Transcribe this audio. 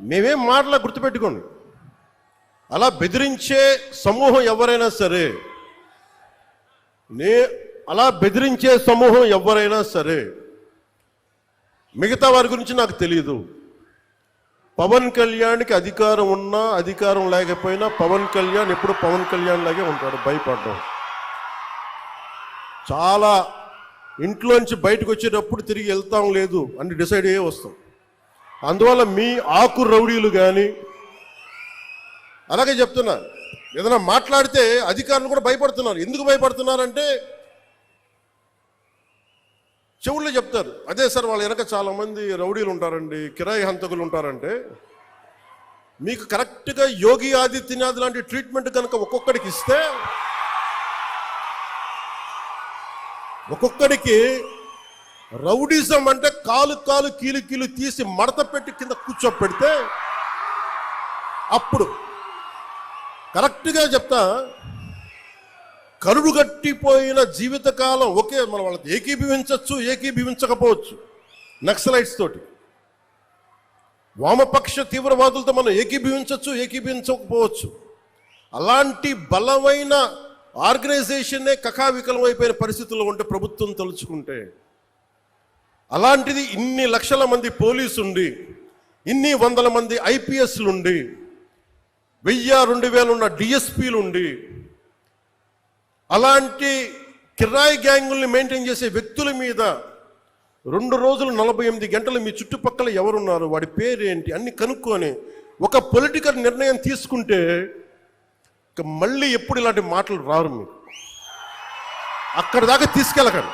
మేమేం మాటలా గుర్తుపెట్టుకోండి. అలా బెదిరించే సమూహం ఎవరైనా సరే నే అలా బెదిరించే సమూహం ఎవరైనా సరే మిగతా వారి గురించి నాకు తెలియదు పవన్ కళ్యాణ్కి అధికారం ఉన్నా అధికారం లేకపోయినా పవన్ కళ్యాణ్ ఎప్పుడు పవన్ కళ్యాణ్ లాగే ఉంటాడు భయపడడం. చాలా ఇంట్లోంచి బయటకు వచ్చేటప్పుడు తిరిగి వెళ్తాం లేదు అని డిసైడ్ అయ్యే వస్తాం. అందువల్ల మీ ఆకు రౌడీలు కానీ అలాగే చెప్తున్నా ఏదైనా మాట్లాడితే అధికారులు కూడా భయపడుతున్నారు. ఎందుకు భయపడుతున్నారంటే చెవుల్లో చెప్తారు. అదే సార్ వాళ్ళ వెనక చాలా మంది రౌడీలు ఉంటారండి కిరాయి హంతకులు ఉంటారంటే మీకు కరెక్ట్గా యోగి ఆదిత్యనాథ్ లాంటి ట్రీట్మెంట్ కనుక ఒక్కొక్కడికి ఇస్తే ఒక్కొక్కడికి రౌడీజం అంటే కాలు కాలు కీలు కీలు తీసి మడత పెట్టి కింద కూర్చోపెడితే అప్పుడు కరెక్ట్గా చెప్తా కరుడు గట్టిపోయిన జీవితకాలం ఒకే మనం వాళ్ళకి ఏకీభవించవచ్చు ఏకీభవించకపోవచ్చు. నక్సలైట్స్ తోటి. వామపక్ష తీవ్రవాదులతో మనం ఏకీభవించవచ్చు ఏకీభవించకపోవచ్చు. అలాంటి బలమైన ఆర్గనైజేషన్నే అయిపోయిన పరిస్థితుల్లో ఉంటే ప్రభుత్వం తలుచుకుంటే అలాంటిది ఇన్ని లక్షల మంది పోలీసు ఉండి ఇన్ని వందల మంది ఐపీఎస్లు ఉండి వెయ్యి రెండు వేలు ఉన్న డిఎస్పీలు ఉండి అలాంటి కిరాయి గ్యాంగుల్ని మెయింటైన్ చేసే వ్యక్తుల మీద రెండు రోజులు నలభై ఎనిమిది గంటలు మీ చుట్టుపక్కల ఎవరున్నారు వాడి పేరేంటి అన్ని కనుక్కొని ఒక పొలిటికల్ నిర్ణయం తీసుకుంటే మళ్ళీ ఎప్పుడు ఇలాంటి మాటలు రారు మీరు. అక్కడి దాకా తీసుకెళ్ళకండి.